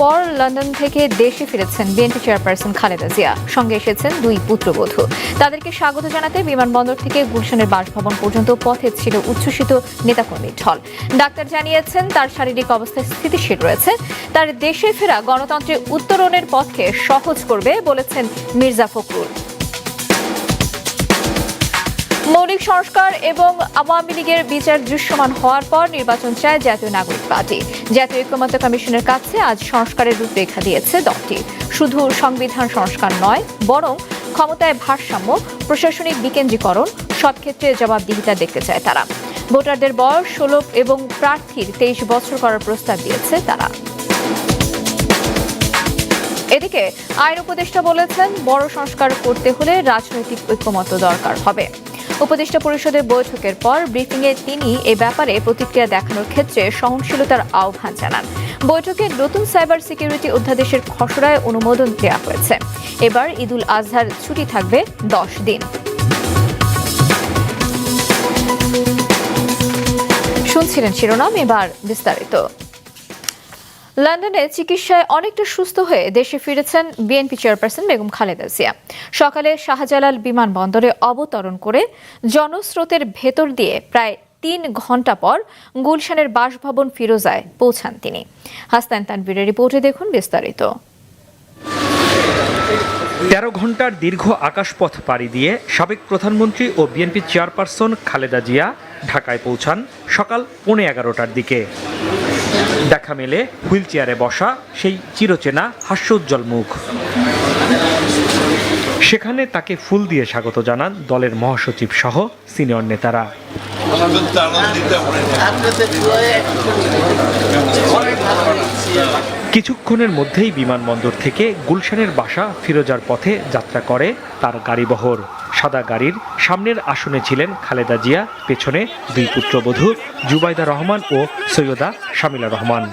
পর লন্ডন থেকে দেশে ফিরেছেন বিএনপি চেয়ারপারসন খালেদা জিয়া। সঙ্গে এসেছেন দুই পুত্রবধূ। তাদেরকে স্বাগত জানাতে বিমানবন্দর থেকে গুলশানের বাসভবন পর্যন্ত পথে ছিল উচ্ছ্বসিত নেতাকর্মীর ঢল। ডাক্তার জানিয়েছেন, তার শারীরিক অবস্থা স্থিতিশীল রয়েছে। তার দেশে ফেরা গণতন্ত্রের উত্তরণের পথকে সহজ করবে বলেছেন মির্জা ফখরুল। মৌলিক সংস্কার এবং আওয়ামী লীগের বিচার দৃশ্যমান হওয়ার পর নির্বাচন চায় জাতীয় নাগরিক পার্টি। জাতীয় ঐক্যমত্য কমিশনের কাছে আজ সংস্কারের রূপরেখা দিয়েছে দলটি। শুধু সংবিধান সংস্কার নয়, বরং ক্ষমতায় ভারসাম্য, প্রশাসনিক বিকেন্দ্রীকরণ, সব ক্ষেত্রে জবাবদিহিতা দেখতে চায় তারা। ভোটারদের বয়স ষোলো এবং প্রার্থীর তেইশ বছর করার প্রস্তাব দিয়েছে তারা। এদিকে আইন উপদেষ্টা বলেছেন, বড় সংস্কার করতে হলে রাজনৈতিক ঐক্যমত্য দরকার হবে। উপদেষ্টা পরিষদের বৈঠকের পর ব্রিফিংয়ে তিনি এ ব্যাপারে প্রতিক্রিয়া দেখানোর ক্ষেত্রে সহনশীলতার আহ্বান জানান। বৈঠকে নতুন সাইবার সিকিউরিটি অধ্যাদেশের খসড়ায় অনুমোদন দেওয়া হয়েছে। এবার ঈদুল আজহার ছুটি থাকবে দশ দিন। শুনছিলেন শিরোনাম, এবার বিস্তারিত। লন্ডনে চিকিৎসায় অনেকটা সুস্থ হয়ে দেশে ফিরেছেন বিএনপি চেয়ারপারসন বেগম খালেদা জিয়া। সকালে শাহজালাল বিমানবন্দরে অবতরণ করে জনস্রোতের ভেতর দিয়ে প্রায় তিন ঘণ্টা পর গুলশানের বাসভবন ফিরোজায় পৌঁছান তিনি। হাসনান তানভীরের রিপোর্টে দেখুন বিস্তারিত। তেরো ঘণ্টার দীর্ঘ আকাশপথ পাড়ি দিয়ে সাবেক প্রধানমন্ত্রী ও বিএনপি চেয়ারপারসন খালেদা জিয়া ঢাকায় পৌঁছান সকাল পৌনে এগারোটার দিকে। দেখা মেলে হুইল চেয়ারে বসা সেই চিরচেনা হাস্যোজ্জ্বল মুখ। সেখানে তাকে ফুল দিয়ে স্বাগত জানান দলের মহাসচিব সহ সিনিয়র নেতারা। কিছুক্ষণের মধ্যেই বিমানবন্দর থেকে গুলশানের বাসা ফিরোজার পথে যাত্রা করে তার গাড়িবহর। সাদা গাড়ির সামনের আসনে ছিলেন খালেদা জিয়া, পেছনে দুই পুত্রবধূ জুবাইদা রহমান ও সৈয়দা শামিলা রহমান।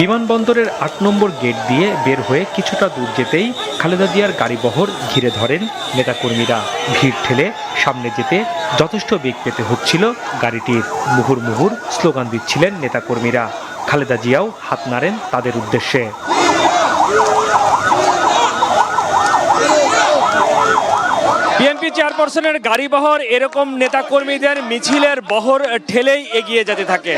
বিমানবন্দরের আট নম্বর গেট দিয়ে বের হয়ে কিছুটা দূর যেতেই খালেদা জিয়ার গাড়িবহর ঘিরে ধরেন নেতাকর্মীরা। ভিড় ঠেলে সামনে যেতে যথেষ্ট বেগ পেতে হচ্ছিল গাড়িটির। মুহুর মুহুর স্লোগান দিচ্ছিলেন নেতাকর্মীরা। খালেদা জিয়াও হাত নাড়েন তাদের উদ্দেশ্যে। বিএনপি চেয়ারপারসনের গাড়িবহর এরকম নেতাকর্মীদের মিছিলের বহর ঠেলেই এগিয়ে যেতে থাকে।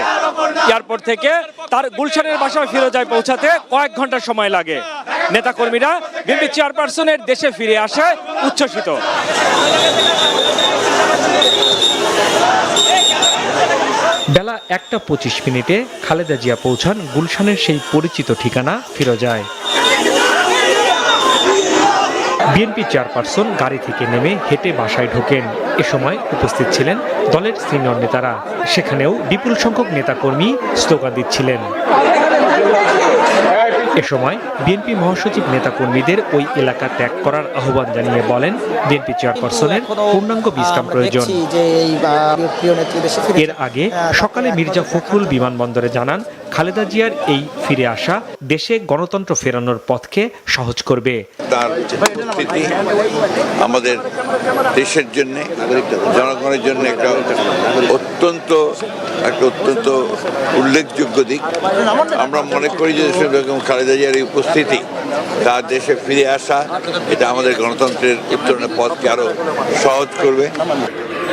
এয়ারপোর্ট থেকে তার গুলশানের বাসায় ফিরোজায় পৌঁছাতে কয়েক ঘণ্টা সময় লাগে। নেতাকর্মীরা বিএনপি চেয়ারপারসনের দেশে ফিরে আসে উচ্ছ্বসিত। বেলা একটা পঁচিশ মিনিটে খালেদা জিয়া পৌঁছান গুলশানের সেই পরিচিত ঠিকানা, ফিরোজায়। বিএনপি চেয়ারপারসন গাড়ি থেকে নেমে হেঁটে বাসায় ঢোকেন। এ সময় উপস্থিত ছিলেন দলের সিনিয়র নেতারা। সেখানেও বিপুল সংখ্যক নেতাকর্মী স্লোগান দিচ্ছিলেন। এ সময় বিএনপি মহাসচিব নেতাকর্মীদের ওই এলাকা ত্যাগ করার আহ্বান জানিয়ে বলেন বিএনপি চেয়ারপারসনের পূর্ণাঙ্গ বিশ্রাম প্রয়োজন। এর আগে সকালে মির্জা ফখরুল বিমানবন্দরে জানান খালেদা জিয়ার এই ফিরে আসা দেশে গণতন্ত্র ফেরানোর পথকে সহজ করবে। তার আমাদের দেশের জন্য জনগণের জন্য একটা অত্যন্ত একটা অত্যন্ত উল্লেখযোগ্য দিক। আমরা মনে করি যে বেগম খালেদা জিয়ার এই উপস্থিতি, তার দেশে ফিরে আসা, এটা আমাদের গণতন্ত্রের উত্তরণের পথকে আরও সহজ করবে।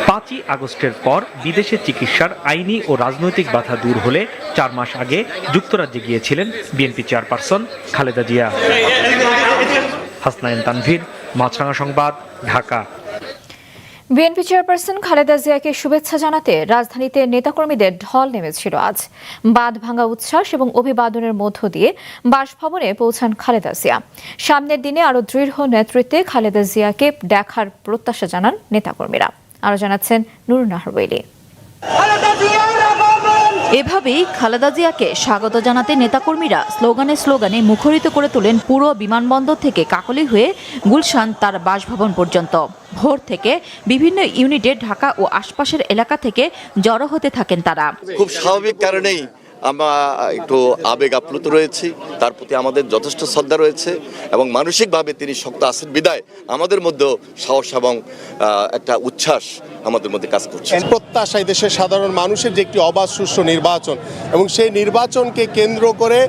পাঁচই আগস্টের পর বিদেশে চিকিৎসার আইনি ও রাজনৈতিক বাধা দূর হলে চার মাস আগে যুক্তরাজ্যে গিয়েছিলেন বিএনপি চেয়ারপারসন খালেদা জিয়া। হাসনাইন তানভীর, মাছরাঙা সংবাদ, ঢাকা। বিএনপি চেয়ারপারসন খালেদা জিয়াকে শুভেচ্ছা জানাতে রাজধানীতে নেতাকর্মীদের ঢল নেমেছিল আজ। বাঁধ ভাঙা উচ্ছ্বাস এবং অভিবাদনের মধ্য দিয়ে বাসভবনে পৌঁছান খালেদা জিয়া। সামনের দিনে আরও দৃঢ় নেতৃত্বে খালেদা জিয়াকে দেখার প্রত্যাশা জানান নেতাকর্মীরা। আরও জানাচ্ছেন নুর নাহরওয়েলি এভাবেই খালেদা জিয়াকে স্বাগত জানাতে নেতাকর্মীরা স্লোগানে স্লোগানে মুখরিত করে তোলেন পুরো বিমানবন্দর থেকে কাকলি হয়ে গুলশান তার বাসভবন পর্যন্ত। ভোর থেকে বিভিন্ন ইউনিটে ঢাকা ও আশপাশের এলাকা থেকে জড়ো হতে থাকেন তারা। খুব স্বাভাবিক কারণেই আমরা একটু আবেগ আপ্লুত রয়েছি, তার প্রতি আমাদের যথেষ্ট শ্রদ্ধা রয়েছে এবং মানসিকভাবে তিনি শক্ত আছেন। বিদায়, আমাদের মধ্যেও সাহস এবং একটা উচ্ছ্বাস আমাদের মধ্যে কাজ করছে। প্রত্যাশায় দেশের সাধারণ মানুষের যে একটি অবাধ সুষ্ঠু নির্বাচন এবং সেই নির্বাচনকে কেন্দ্র করে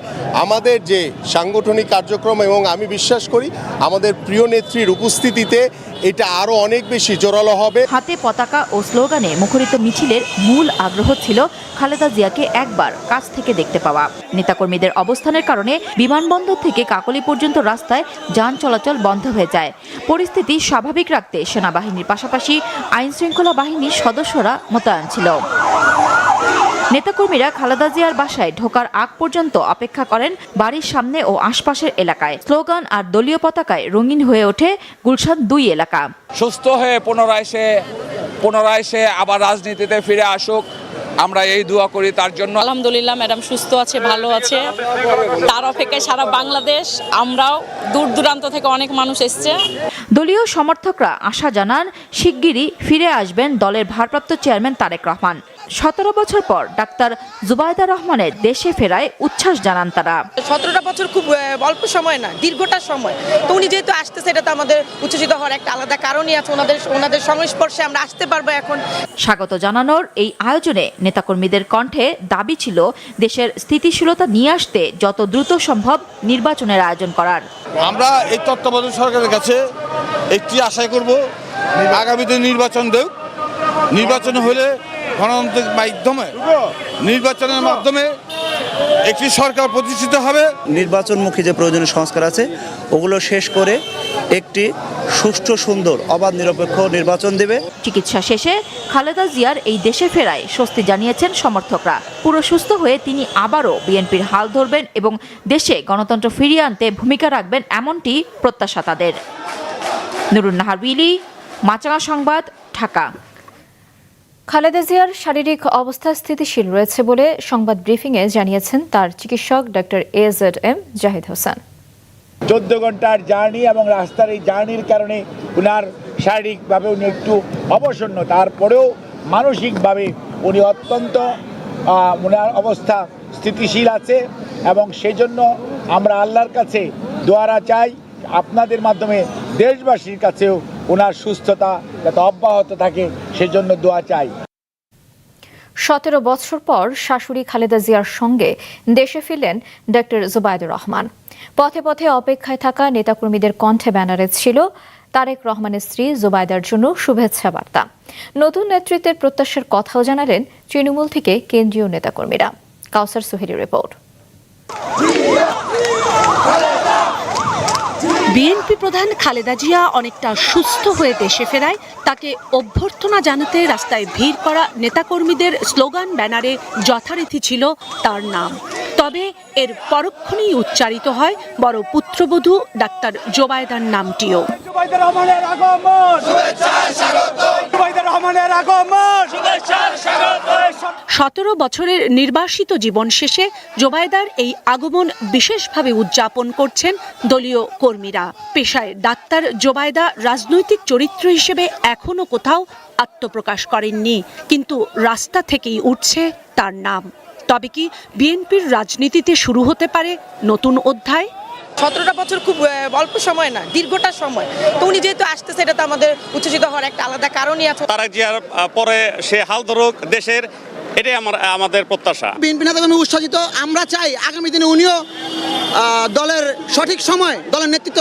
আমাদের যে সাংগঠনিক কার্যক্রম এবং আমি বিশ্বাস করি আমাদের প্রিয় নেত্রীর উপস্থিতিতে এটা আরও অনেক বেশি জোরালো হবে। হাতে পতাকা ও স্লোগানে মুখরিত মিছিলের মূল আগ্রহ ছিল খালেদা জিয়াকে একবার কাছ থেকে দেখতে পাওয়া। নেতাকর্মীদের অবস্থানের কারণে বিমানবন্দর থেকে কাকলি পর্যন্ত রাস্তায় যান চলাচল বন্ধ হয়ে যায়। পরিস্থিতি স্বাভাবিক রাখতে সেনাবাহিনীর পাশাপাশি আইন শৃঙ্খলা বাহিনীর সদস্যরা মোতায়েন ছিল। নেতাকর্মীরা খালেদা জিয়ার বাসায় ঢোকার আগ পর্যন্ত অপেক্ষা করেন বাড়ির সামনে ও আশপাশের এলাকায়। স্লোগান আর দলীয় পতাকায় রঙিন হয়ে ওঠে গুলশান দুই এলাকা। সুস্থ হয়ে পুনরায় সে পুনরায় সে আবার রাজনীতিতে ফিরে আসুক। আমরা এই দোয়া করি তার জন্য। আলহামদুলিল্লাহ ম্যাডাম সুস্থ আছে ভালো আছে। তার অপেক্ষায় সারা বাংলাদেশ আমরাও দূর দূরান্ত থেকে অনেক মানুষ এসছে। দলীয় সমর্থকরা আশা জানান শিগগিরই ফিরে আসবেন দলের ভারপ্রাপ্ত চেয়ারম্যান তারেক রহমান। সতেরো বছর পর ডাক্তার জুবাইদা রহমানের দেশে ফেরায় উচ্ছ্বাস জানান তারা। সতেরোটা বছর খুব অল্প সময় না দীর্ঘটা সময়। তো উনি যেহেতু আসতেছে এটা তো আমাদের উচ্ছ্বসিত হওয়ার একটা আলাদা কারণই আছে। ওনাদের ওনাদের সংস্পর্শে আমরা আসতে পারব এখন। স্বাগত জানানোর এই আয়োজনে নেতাকর্মীদের কণ্ঠে দাবি ছিল দেশের স্থিতিশীলতা নিয়ে আসতে যত দ্রুত সম্ভব নির্বাচনের আয়োজন করার। আমরা এই তত্ত্বাবধায়ক সরকারের কাছে একটি আশাই করব আগামীতে নির্বাচন দেব নির্বাচন হলে গণতান্ত্রিক মাধ্যমে নির্বাচনের মাধ্যমে একটি সরকার প্রতিষ্ঠিত হবে। নির্বাচনমুখী যে প্রয়োজনীয় সংস্কার আছে ওগুলো শেষ করে একটি সুষ্ঠু সুন্দর অবাধ নিরপেক্ষ নির্বাচন দেবে। চিকিৎসা শেষে খালেদা জিয়ার এই দেশে ফেরায় স্বস্তি জানিয়েছেন সমর্থকরা। পুরো সুস্থ হয়ে তিনি আবারও বিএনপির হাল ধরবেন এবং দেশে গণতন্ত্র ফিরিয়ে আনতে ভূমিকা রাখবেন এমনটি প্রত্যাশা তাদের। নুরুন নাহার উইলি মাচাঙা সংবাদ, ঢাকা। খালেদা জিয়ার শারীরিক অবস্থা স্থিতিশীল রয়েছে বলে সংবাদ ব্রিফিংয়ে জানিয়েছেন তার চিকিৎসক doctor A Z M Zahid Hossain. চোদ্দ ঘণ্টার জার্নি এবং রাস্তার এই জার্নির কারণে উনার শারীরিকভাবে উনি একটু অবসন্ন। তারপরেও মানসিকভাবে উনি অত্যন্ত উনার অবস্থা স্থিতিশীল আছে এবং সেজন্য আমরা আল্লাহর কাছে দোয়ারা চাই, আপনাদের মাধ্যমে দেশবাসীর কাছেও ওনার সুস্থতা যাতে অব্যাহত থাকে, সেজন্য দোয়া চাই। সতেরো বছর পর শাশুড়ি খালেদা জিয়ার সঙ্গে দেশে ফিরলেন ডক্টর জুবাইদুর রহমান। পথে পথে অপেক্ষায় থাকা নেতাকর্মীদের কণ্ঠে ব্যানারে ছিল তারেক রহমানের স্ত্রী জুবাইদার জন্য শুভেচ্ছা বার্তা। নতুন নেতৃত্বের প্রত্যাশার কথাও জানালেন তৃণমূল থেকে কেন্দ্রীয় নেতাকর্মীরা। কাউসার সুহেরি রিপোর্ট। বিএনপি প্রধান খালেদা জিয়া অনেকটা সুস্থ হয়ে দেশে ফেরায়। তাকে অভ্যর্থনা জানাতে রাস্তায় ভিড় করা নেতাকর্মীদের স্লোগান ব্যানারে যথারীতি ছিল তার নাম। তবে এর পরক্ষণেই উচ্চারিত হয় বড় পুত্রবধূ ডাক্তার জোবায়দার নামটিও। সতেরো বছরের নির্বাসিত জীবন শেষে জোবায়দার এই আগমন বিশেষভাবে উদযাপন করছেন দলীয় কর্মীরা। পেশায় ডাক্তার জোবায়দা রাজনৈতিক চরিত্র হিসেবে এখনও কোথাও আত্মপ্রকাশ করেননি। কিন্তু রাস্তা থেকেই উঠছে তার নাম। তবে কি বিএনপির রাজনীতিতে শুরু হতে পারে নতুন অধ্যায়? সতেরোটা বছর খুব অল্প সময় না দীর্ঘটা সময়। তো উনি যেহেতু আসতেছে এটা তো আমাদের উচ্ছ্বসিত হওয়ার একটা আলাদা কারণই আছে। তারা যে পরে সে হাল ধরুক দেশের এটাই আমার আমাদের প্রত্যাশা। বিএনপি নেতা আমি উৎসাহিত। আমরা চাই আগামী দিনে উনিও দলের সঠিক সময় দলের নেতৃত্ব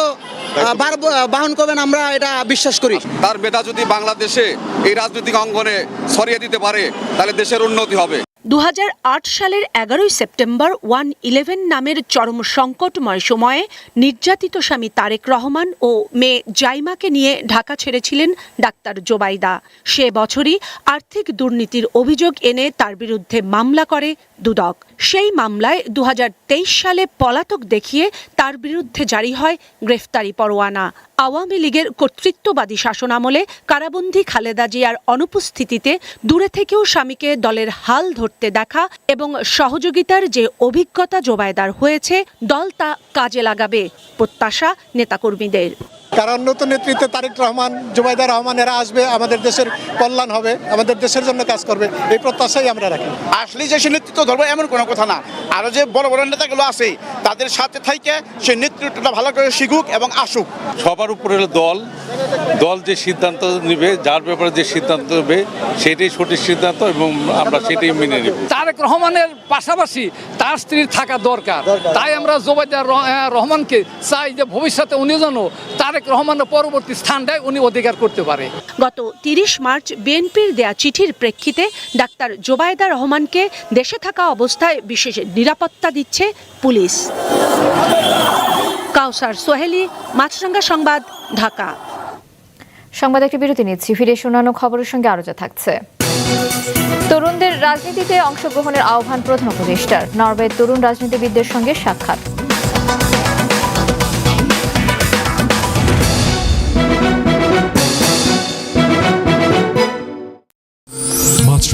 বাহন করবেন আমরা এটা বিশ্বাস করি। তার মেধা যদি বাংলাদেশে এই রাজনৈতিক অঙ্গনে ছড়িয়ে দিতে পারে তাহলে দেশের উন্নতি হবে। দু হাজার আট সালের এগারোই সেপ্টেম্বর ওয়ান ইলেভেন নামের চরম সংকটময় সময়ে নির্যাতিত স্বামী তারেক রহমান ও মেয়ে জাইমাকে নিয়ে ঢাকা ছেড়েছিলেন ডাক্তার জোবাইদা। সে বছরই আর্থিক দুর্নীতির অভিযোগ এনে তার বিরুদ্ধে মামলা করে দুদক। সেই মামলায় দু হাজার তেইশ সালে পলাতক দেখিয়ে তার বিরুদ্ধে জারি হয় গ্রেফতারি পরোয়ানা। আওয়ামী লীগের কর্তৃত্ববাদী শাসনামলে কারাবন্দী খালেদা জিয়ার অনুপস্থিতিতে দূরে থেকেও স্বামীকে দলের হাল ধরতে দেখা এবং সহযোগিতার যে অভিজ্ঞতা জোবায়দার হয়েছে দল তা কাজে লাগাবে প্রত্যাশা নেতাকর্মীদের। কারণ নতুন নেতৃত্বে তারেক রহমান জুবাইদা রহমান এরা আসবে আমাদের দেশের কল্যাণ হবে আমাদের দেশের জন্য কাজ করবে। এই প্রত্যাশাই আমরা রাখি। আসলে যে সে নেতৃত্ব ধরবো এমন কোনো কথা না। আরও যে বড় বড় নেতাগুলো আছে তাদের সাথে থাইকে সে নেতৃত্বটা ভালো করে শিখুক এবং আসুক। সবার উপরে হলো দল। দল যে সিদ্ধান্ত নেবে যার ব্যাপারে যে সিদ্ধান্ত নেবে সেটাই সঠিক সিদ্ধান্ত এবং আমরা সেটাই মেনে নেব। তারেক রহমানের পাশাপাশি তার স্ত্রীর থাকা দরকার। তাই আমরা জোবাইদার রহমানকে চাই যে ভবিষ্যতে উনি যেন তারেক রহমানের পরবর্তী স্থানটায় উনি অধিকার করতে পারে। গত তিরিশ মার্চ বিএনপির দেয়া চিঠির প্রেক্ষিতে ডাক্তার জোবায়দা রহমানকে দেশে থাকা অবস্থায় বিশেষ নিরাপত্তা দিচ্ছে পুলিশ। কাউসার সোহেলি মাছরাঙ্গা সংবাদ ঢাকা। সংবাদ একটি বিরতি নিচ্ছি ফিরে শোনানো খবরের সঙ্গে আরও যা থাকছে। তরুণদের রাজনীতিতে অংশগ্রহণের আহ্বান প্রধান উপদেষ্টার নরওয়ের তরুণ রাজনীতিবিদদের সঙ্গে সাক্ষাৎ।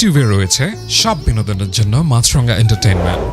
ইউটিউবে রয়েছে সব বিনোদনের জন্য মাছরঙ্গা এন্টারটেইনমেন্ট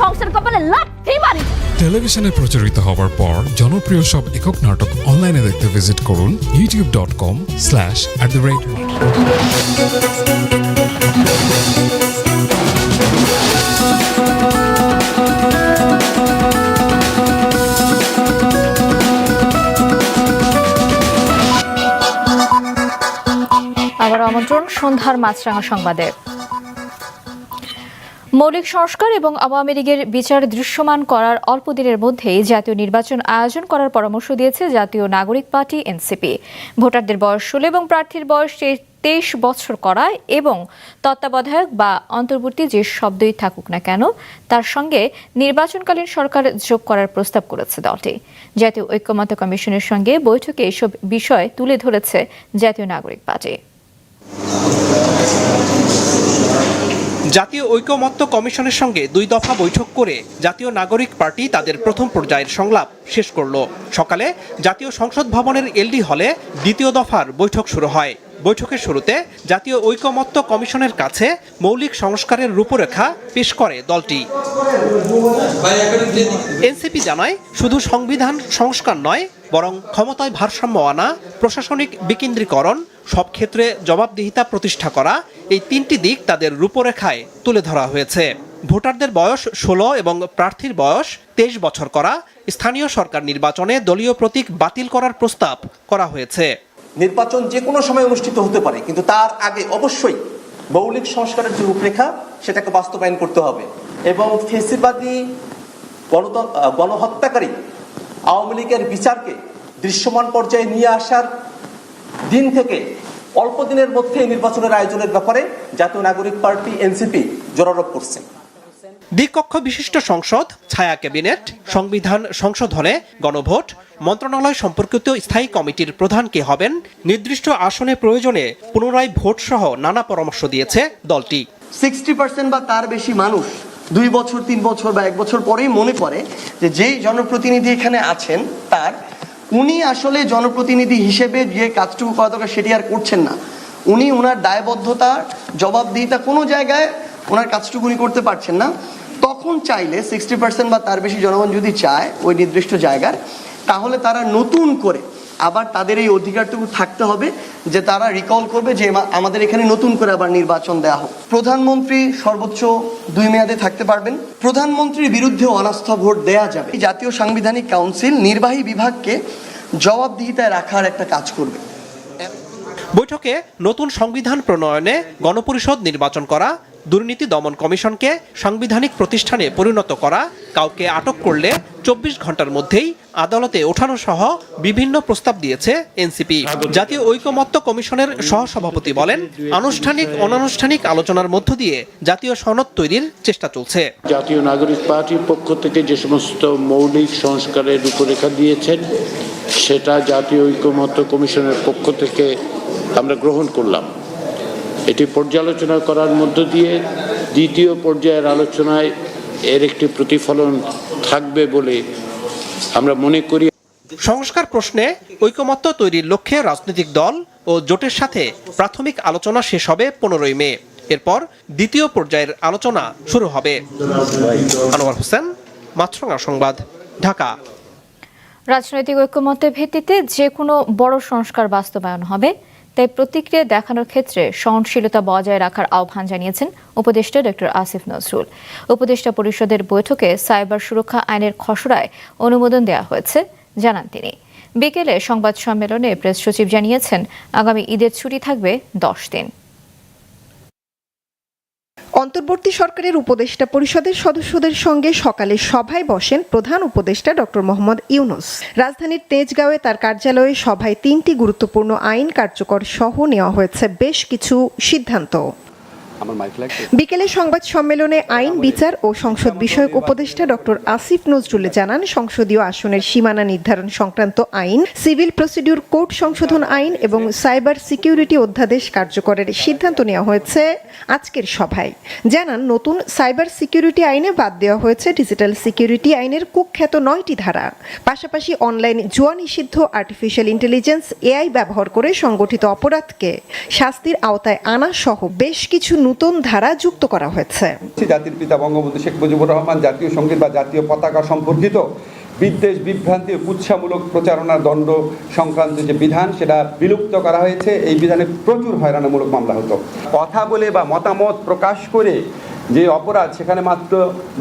সংসার কপালে লাথি মারি। টেলিভিশনে প্রচারিত হওয়ার পর জনপ্রিয় সব একক নাটক অনলাইনে দেখতে ভিজিট করুন YouTube dot com slash at the rate আবার আমন্ত্রণ সন্ধ্যার মাছরাঙা সংবাদে। মৌলিক সংস্কার এবং আওয়ামী লীগের বিচার দৃশ্যমান করার অল্প দিনের মধ্যেই জাতীয় নির্বাচন আয়োজন করার পরামর্শ দিয়েছে জাতীয় নাগরিক পার্টি, এনসিপি। ভোটারদের বয়স ষোলো এবং প্রার্থীর বয়স তেইশ বছর করা এবং তত্ত্বাবধায়ক বা অন্তর্বর্তী যে শব্দই থাকুক না কেন, তার সঙ্গে নির্বাচনকালীন সরকার যোগ করার প্রস্তাব করেছে দলটি। জাতীয় ঐক্যমত্য কমিশনের সঙ্গে বৈঠকে এসব বিষয় তুলে ধরেছে জাতীয় নাগরিক পার্টি। জাতীয় ঐক্যমত্য কমিশনের সঙ্গে দুই দফা বৈঠক করে জাতীয় নাগরিক পার্টি তাদের প্রথম পর্যায়ের সংলাপ শেষ করল। সকালে জাতীয় সংসদ ভবনের এলডি হলে দ্বিতীয় দফার বৈঠক শুরু হয়। বৈঠকের শুরুতে জাতীয় ঐকমত্য কমিশনের কাছে মৌলিক সংস্কারের রূপরেখা পেশ করে দলটি। এনসিপি জানায়, শুধু সংবিধান সংস্কার নয়, বরং ক্ষমতায় ভারসাম্য আনা, প্রশাসনিক বিকেন্দ্রীকরণ, সব ক্ষেত্রে জবাবদিহিতা প্রতিষ্ঠা করা, এই তিনটি দিক তাদের রূপরেখায় তুলে ধরা হয়েছে। ভোটারদের বয়স ষোলো এবং প্রার্থীর বয়স তেইশ বছর করা, স্থানীয় সরকার নির্বাচনে দলীয় প্রতীক বাতিল করার প্রস্তাব করা হয়েছে। নির্বাচন যে কোনো সময় অনুষ্ঠিত হতে পারে, কিন্তু তার আগে অবশ্যই মৌলিক সংস্কারের যে রূপরেখা, সেটাকে বাস্তবায়ন করতে হবে। এবং ফেসিবাদী গণহত্যাকারী আওয়ামী লীগের বিচারকে দৃশ্যমান পর্যায়ে নিয়ে আসার দিন থেকে অল্প দিনের মধ্যে নির্বাচনের আয়োজনের ব্যাপারে জাতীয় নাগরিক পার্টি এনসিপি জোরারোপ করছে। দ্বিকক্ষ বিশিষ্ট সংসদ, ছায়া ক্যাবিনেট, সংবিধান সংশোধনে গণভোট মন্ত্রণালয় সম্পর্কিত স্থায়ী কমিটির প্রধান কে হবেন? নির্দিষ্ট আসনে প্রয়োজনে পুনরায় ভোট সহ নানা পরামর্শ দিয়েছে দলটি। সিক্সটি পার্সেন্ট বা তার বেশি মানুষ দুই বছর, তিন বছর বা এক বছর পরেই মনে করে যে যেই জনপ্রতিনিধি এখানে আছেন তার, উনি আসলে জনপ্রতিনিধি হিসেবে যে কাজটুকু করা দরকার সেটি আর করছেন না। উনি ওনার দায়বদ্ধতা, জবাবদিহিতা কোনো জায়গায় ওনার কাজটুকু উনি করতে পারছেন না। তখন চাইলে সিক্সটি পার্সেন্ট বা তার বেশি জনগণ যদি চায় ওই নির্দিষ্ট জায়গার তাহলে তারা নতুন করে আবার তাদের এই অধিকারটুকু থাকতে হবে যে তারা রিকল করবে যে আমাদের এখানে নতুন করে আবার নির্বাচন দেওয়া হোক। প্রধানমন্ত্রী সর্বোচ্চ দুই মেয়াদে থাকতে পারবেন। প্রধানমন্ত্রীর বিরুদ্ধে অনাস্থা ভোট দেয়া যাবে। জাতীয় সাংবিধানিক কাউন্সিল নির্বাহী বিভাগকে জবাবদিহিতায় রাখার একটা কাজ করবে। বৈঠকে নতুন সংবিধান প্রণয়নে গণপরিষদ নির্বাচন করা দুর্নীতি দমন কমিশনকে সাংবিধানিক প্রতিষ্ঠানে পরিণত করা কাউকে আটক করলে চব্বিশ ঘণ্টার মধ্যেই আদালতে ওঠানো সহ বিভিন্ন প্রস্তাব দিয়েছে এনসিপি। জাতীয় ঐকমত্য কমিশনের সহসভাপতি বলেন আনুষ্ঠানিক অনানুষ্ঠানিক আলোচনার মধ্য দিয়ে জাতীয় সনদ তৈরির চেষ্টা চলছে। জাতীয় নাগরিক পার্টির পক্ষ থেকে যে সমস্ত মৌলিক সংস্কারের রূপরেখা দিয়েছেন সেটা জাতীয় ঐক্যমত্য কমিশনের পক্ষ থেকে আমরা গ্রহণ করলাম। এটি পর্যালোচনা করার মধ্য দিয়ে দ্বিতীয় পর্যায়ের আলোচনায় এর একটি প্রতিফলন থাকবে বলে আমরা মনে করি। সংস্কার প্রশ্নে ঐকমত্য তৈরির লক্ষ্যে রাজনৈতিক দল ও জোটের সাথে প্রাথমিক আলোচনা শেষ হবে পনেরোই মে। এরপর দ্বিতীয় পর্যায়ের আলোচনা শুরু হবে। আনোয়ার হোসেন মাছরাঙা সংবাদ ঢাকা। রাজনৈতিক ঐক্যমতের ভিত্তিতে যে কোনো বড় সংস্কার বাস্তবায়ন হবে। তাই প্রতিক্রিয়া দেখানোর ক্ষেত্রে সহনশীলতা বজায় রাখার আহ্বান জানিয়েছেন উপদেষ্টা ড আসিফ নজরুল। উপদেষ্টা পরিষদের বৈঠকে সাইবার সুরক্ষা আইনের খসড়ায় অনুমোদন দেওয়া হয়েছে, জানান তিনি। বিকেলে সংবাদ সম্মেলনে প্রেস সচিব জানিয়েছেন, আগামী ঈদের ছুটি থাকবে দশ দিন। অন্তর্বর্তী সরকারের উপদেষ্টা পরিষদের সদস্যদের সঙ্গে সকালে সভায় বসেন প্রধান উপদেষ্টা ডক্টর মোহাম্মদ ইউনুস। রাজধানীর তেজগাঁওয়ে তার কার্যালয়ে সভায় তিনটি গুরুত্বপূর্ণ আইন কার্যকর সহ নেওয়া হয়েছে বেশ কিছু সিদ্ধান্ত। বিকেলে সংবাদ সম্মেলনে আইন বিচার ও সংসদ বিষয়ক উপদেষ্টা ডক্টর আসিফ নজরুল জানান সংসদীয় আসনের সীমানা নির্ধারণ সংক্রান্ত আইন সিভিল প্রসিডিউর কোড সংশোধন আইন এবং সাইবার সিকিউরিটি অধ্যাদেশ কার্যকরের সিদ্ধান্ত নেওয়া হয়েছে আজকের সভায়। জানান নতুন সাইবার সিকিউরিটি আইনে বাদ দেওয়া হয়েছে ডিজিটাল সিকিউরিটি আইনের কুখ্যাত নয়টি ধারা। পাশাপাশি অনলাইন জুয়া নিষিদ্ধ আর্টিফিশিয়াল ইন্টেলিজেন্স এআই ব্যবহার করে সংগঠিত অপরাধকে শাস্তির আওতায় আনা সহ বেশ কিছু নতুন ধারা যুক্ত করা হয়েছে। জাতির পিতা বঙ্গবন্ধু শেখ মুজিবুর রহমান জাতীয় সংগীত বা জাতীয় পতাকা সম্পর্কিত বিদ্বেষ, বিভ্রান্তি ও কুৎসামূলক প্রচারণার দণ্ড সংক্রান্ত যে বিধান, সেটা বিলুপ্ত করা হয়েছে। এই বিধানে প্রচুর হয়রানিমূলক মামলা হতো। কথা বলে বা মতামত প্রকাশ করে যে অপরাধ, সেখানে মাত্র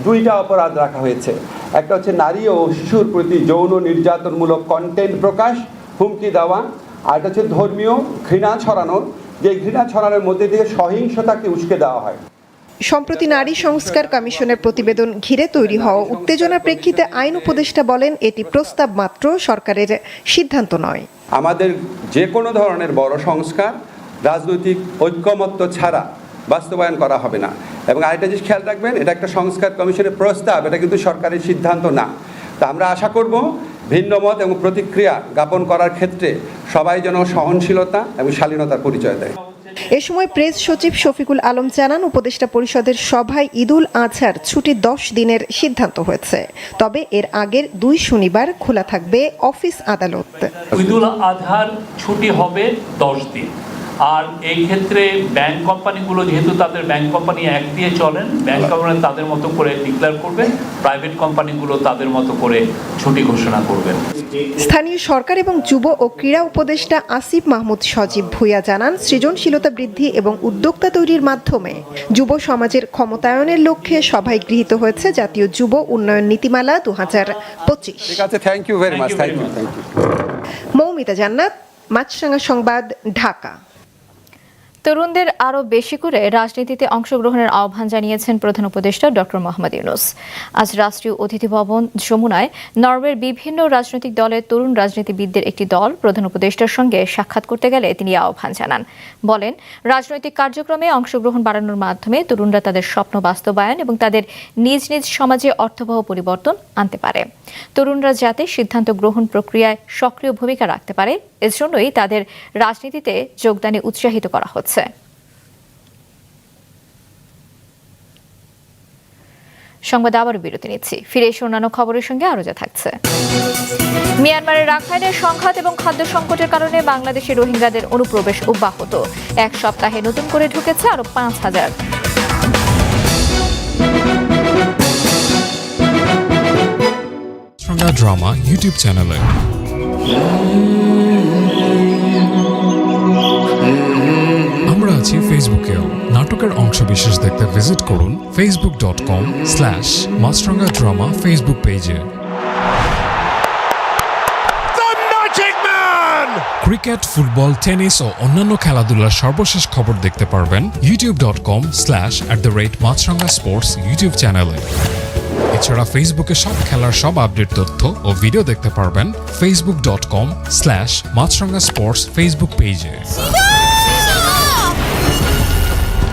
দুইটা অপরাধ রাখা হয়েছে। একটা হচ্ছে নারী ও শিশুর প্রতি যৌন নির্যাতনমূলক কন্টেন্ট প্রকাশ, হুমকি দেওয়া, আর একটা হচ্ছে ধর্মীয় ঘৃণা ছড়ানো যে ঘৃণা ছড়ানোর মধ্যে দিয়ে সহিংসতাকে উস্কে দেওয়া হয়। সম্প্রতি নারী সংস্কার কমিশনের প্রতিবেদন ঘিরে তৈরি হওয়া উত্তেজনার প্রেক্ষিতে আইন উপদেষ্টা বলেন এটি প্রস্তাব মাত্র সরকারের সিদ্ধান্ত নয়। আমাদের যে কোনো ধরনের বড় সংস্কার রাজনৈতিক ঐক্যমত্য ছাড়া বাস্তবায়ন করা হবে না। এবং আরেকটা জিনিস খেয়াল রাখবেন এটা একটা সংস্কার কমিশনের প্রস্তাব এটা কিন্তু সরকারের সিদ্ধান্ত না। তা আমরা আশা করব ভিন্ন মত এবং প্রতিক্রিয়া জ্ঞাপন করার ক্ষেত্রে সবাই যেন সহনশীলতা এবং শালীনতার পরিচয় দেয়। এ সময় প্রেস সচিব শফিকুল আলম জানান উপদেষ্টা পরিষদের সভায় ঈদুল আজহার ছুটি দশ দিনের সিদ্ধান্ত হয়েছে। তবে এর আগের দুই শনিবার খোলা থাকবে অফিস আদালত। ঈদুল আজহার ছুটি হবে দশ দিন। আর এই ক্ষেত্রে ব্যাংক কোম্পানিগুলো যেহেতু তাদের ব্যাংক কোম্পানি এক দিয়ে চলেন ব্যাংক কোম্পানি তাদের মতো করে ডিক্লেয়ার করবেন প্রাইভেট কোম্পানিগুলো তাদের মতো করে ছুটি ঘোষণা করবেন। স্থানীয় সরকার এবং যুব ও ক্রীড়া উপদেষ্টা আসিফ মাহমুদ সজীব ভুইয়া জানান সৃজনশীলতা বৃদ্ধি এবং উদ্যোক্তা তৈরির মাধ্যমে যুব সমাজের ক্ষমতায়নের লক্ষ্যে সভায় গৃহীত হয়েছে জাতীয় যুব উন্নয়ন নীতিমালা দু হাজার পঁচিশ। ঠিক আছে thank you very much thank you thank you Moumita Jannat Maasranga সংবাদ ঢাকা। তরুণদের আরও বেশি করে রাজনীতিতে অংশগ্রহণের আহ্বান জানিয়েছেন প্রধান উপদেষ্টা ডক্টর মোহাম্মদ ইউনুস। আজ রাষ্ট্রীয় অতিথি ভবন যমুনায় নরওয়ের বিভিন্ন রাজনৈতিক দলের তরুণ রাজনীতিবিদদের একটি দল প্রধান উপদেষ্টার সঙ্গে সাক্ষাৎ করতে গেলে তিনি আহ্বান জানান। বলেন, রাজনৈতিক কার্যক্রমে অংশগ্রহণ বাড়ানোর মাধ্যমে তরুণরা তাদের স্বপ্ন বাস্তবায়ন এবং তাদের নিজ নিজ সমাজে অর্থবহ পরিবর্তন আনতে পারে। তরুণরা যাতে সিদ্ধান্ত গ্রহণ প্রক্রিয়ায় সক্রিয় ভূমিকা রাখতে পারে, এজন্যই তাদের রাজনীতিতে যোগদানে উৎসাহিত করা হচ্ছে। সংবাদ আবার বিরতি নিচ্ছি। ফিরে এসে অন্যান্য খবরের সঙ্গে আরও যা থাকছে। মিয়ানমারের রাখাইনের সংঘাত এবং খাদ্য সংকটের কারণে বাংলাদেশে রোহিঙ্গাদের অনুপ্রবেশ অব্যাহত। এক সপ্তাহে নতুন করে ঢুকেছে আরও পাঁচ হাজার। ড্রামা ইউটিউব চ্যানেলে। আছি ফেসবুকেও নাটকের অংশবিশেষ দেখতে ভিজিট করুন Facebook dot com slash Maasranga drama Facebook পেজে ক্রিকেট ফুটবল টেনিস ও অন্যান্য খেলাধুলার সর্বশেষ খবর দেখতে পারবেন YouTube dot com slash at the rate Maasranga sports YouTube চ্যানেলে এছাড়া ফেসবুকে সব খেলার সব আপডেট তথ্য ও ভিডিও দেখতে পারবেন Facebook dot com slash Maasranga sports Facebook পেজে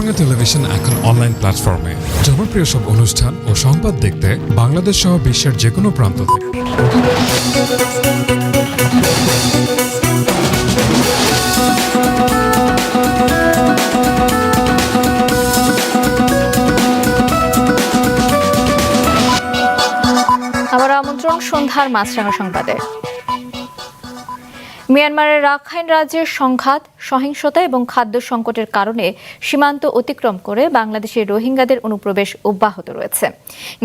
মাছরাঙ্গা টেলিভিশন এখন অনলাইন প্ল্যাটফর্মে। জনপ্রিয় সব অনুষ্ঠান ও সংবাদ দেখতে বাংলাদেশ সহ বিশ্বের যে কোনো প্রান্ত থেকে। আবার আমন্ত্রণ সন্ধ্যার মাছরাঙা সংবাদে। মিয়ানমারের রাখাইন রাজ্যের সংঘাত, সহিংসতা এবং খাদ্য সংকটের কারণে সীমান্ত অতিক্রম করে বাংলাদেশের রোহিঙ্গাদের অনুপ্রবেশ অব্যাহত রয়েছে।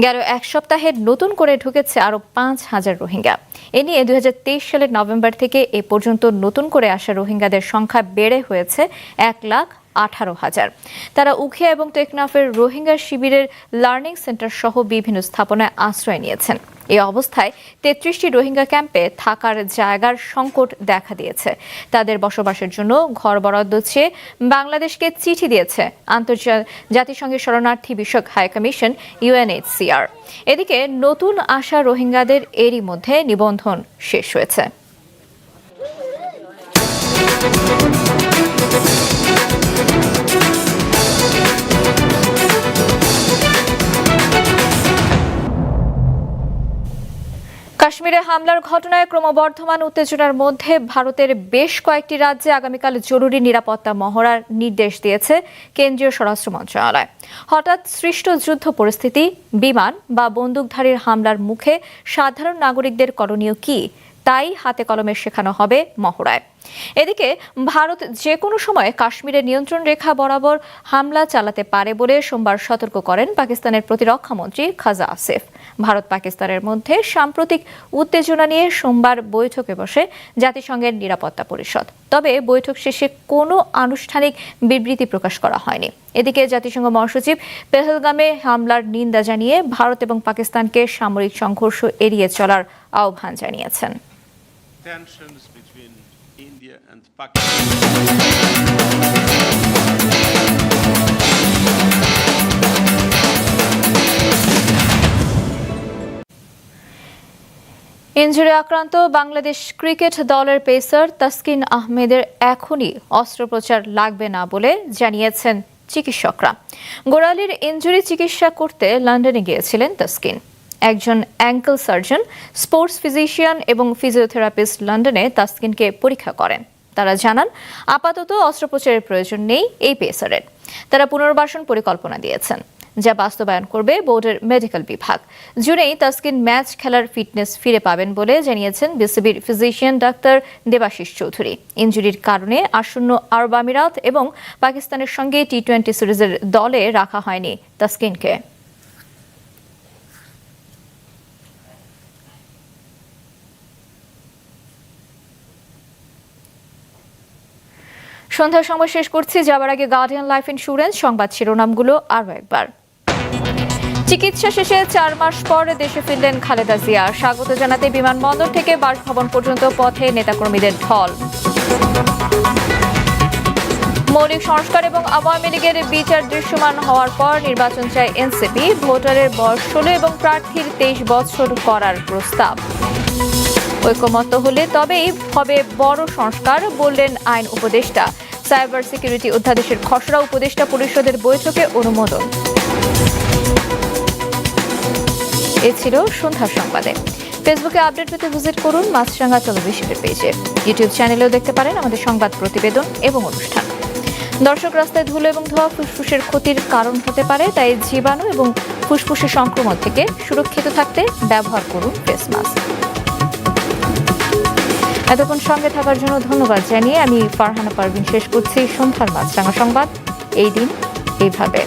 গেল এক সপ্তাহে নতুন করে ঢুকেছে আরও পাঁচ হাজার রোহিঙ্গা। এ নিয়ে দু হাজার তেইশ সালের নভেম্বর থেকে এ পর্যন্ত নতুন করে আসা রোহিঙ্গাদের সংখ্যা বেড়ে হয়েছে এক লাখ আঠারো হাজার। তারা উখিয়া এবং টেকনাফের রোহিঙ্গা শিবিরের লার্নিং সেন্টার সহ বিভিন্ন স্থাপনায় আশ্রয় নিয়েছেন। এই অবস্থায় তেত্রিশটি রোহিঙ্গা ক্যাম্পে থাকার জায়গার সংকট দেখা দিয়েছে। তাদের বসবাসের জন্য ঘর বরাদ্দ চেয়ে বাংলাদেশকে চিঠি দিয়েছে আন্তর্জাতিক জাতিসংঘের শরণার্থী বিষয়ক হাই কমিশন ইউএনএইচসিআর এদিকে নতুন আসা রোহিঙ্গাদের এরই মধ্যে নিবন্ধন শেষ হয়েছে। কাশ্মীরে হামলার ঘটনায় ক্রমবর্ধমান উত্তেজনার মধ্যে ভারতের বেশ কয়েকটি রাজ্যে আগামীকাল জরুরি নিরাপত্তা মহড়ার নির্দেশ দিয়েছে কেন্দ্রীয় স্বরাষ্ট্র মন্ত্রণালয়। হঠাৎ সৃষ্ট যুদ্ধ পরিস্থিতি, বিমান বা বন্দুকধারীর হামলার মুখে সাধারণ নাগরিকদের করণীয় কি? তাই হাতে কলমে শেখানো হবে মহড়ায়। এদিকে ভারত যে কোনো সময় কাশ্মীরের নিয়ন্ত্রণ রেখা বরাবর হামলা চালাতে পারে বলে সোমবার সতর্ক করেন পাকিস্তানের প্রতিরক্ষা মন্ত্রী খাজা আসিফ। ভারত পাকিস্তানের মধ্যে সাম্প্রতিক উত্তেজনা নিয়ে সোমবার বৈঠকে বসে জাতিসংঘের নিরাপত্তা পরিষদ। তবে বৈঠক শেষে কোনো আনুষ্ঠানিক বিবৃতি প্রকাশ করা হয়নি। এদিকে জাতিসংঘ মহাসচিব পেহলগামে হামলার নিন্দা জানিয়ে ভারত এবং পাকিস্তানকে সামরিক সংঘর্ষ এড়িয়ে চলার আহ্বান জানিয়েছেন। ইঞ্জুরি আক্রান্ত বাংলাদেশ ক্রিকেট দলের পেসার তাসকিন আহমেদের এখনই অস্ত্রোপচার লাগবে না বলে জানিয়েছেন চিকিৎসকরা। গোড়ালির ইঞ্জুরি চিকিৎসা করতে লন্ডনে গিয়েছিলেন তাসকিন। একজন অ্যাঙ্কেল সার্জন, স্পোর্টস ফিজিশিয়ান এবং ফিজিওথেরাপিস্ট লন্ডনে তাসকিনকে পরীক্ষা করেন। তারা জানান, আপাতত অস্ত্রোপচারের প্রয়োজন নেই এই পেসারের। তারা পুনর্বাসন পরিকল্পনা দিয়েছেন, যা বাস্তবায়ন করবে বোর্ডের মেডিকেল বিভাগ। জুনেই তাসকিন ম্যাচ খেলার ফিটনেস ফিরে পাবেন বলে জানিয়েছেন বিসিবির ফিজিশিয়ান ডাক্তার দেবাশিস চৌধুরী। ইঞ্জুরির কারণে আসন্ন আরব আমিরাত এবং পাকিস্তানের সঙ্গে টি টোয়েন্টি সিরিজের দলে রাখা হয়নি তাসকিনকে। সন্ধ্যার সময় শেষ করছি। যাবার আগে গার্ডিয়ান লাইফ ইন্স্যুরেন্স সংবাদ শিরোনামগুলো আরও একবার। চিকিৎসা শেষে চার মাস পর দেশে ফিরলেন খালেদা জিয়া। স্বাগত জানাতে বিমানবন্দর থেকে বাসভবন পর্যন্ত পথে নেতাকর্মীদের ঢল। মৌলিক সংস্কার এবং আওয়ামী লীগের বিচার দৃশ্যমান হওয়ার পর নির্বাচন চায় এনসিপি। ভোটারের বয়স ষোলো এবং প্রার্থীর তেইশ বছর করার প্রস্তাব। ঐকমত্য হলে তবেই হবে বড় সংস্কার, বললেন আইন উপদেষ্টা। সাইবার সিকিউরিটি অধ্যাদেশের খসড়া উপদেষ্টা পরিষদের বৈঠকে অনুমোদন। এ ছিল সন্ধ্যার সংবাদে। ফেসবুকে আপডেট পেতে ভিজিট করুন মাছরাঙ্গা টেলিভিশনের পেজে। ইউটিউব চ্যানেলেও দেখতে পারেন আমাদের সংবাদ প্রতিবেদন এবং অনুষ্ঠান। দর্শক রাস্তায় ধুলো এবং ধোয়া ফুসফুসের ক্ষতির কারণ হতে পারে, তাই জীবাণু এবং ফুসফুসের সংক্রমণ থেকে সুরক্ষিত থাকতে ব্যবহার করুন ফেস মাস্ক। এতক্ষণ সঙ্গে থাকার জন্য ধন্যবাদ জানিয়ে আমি ফারহানা পারভিন শেষ করছি সন্ধ্যার মাছরাঙা সংবাদ। এই দিন এইভাবে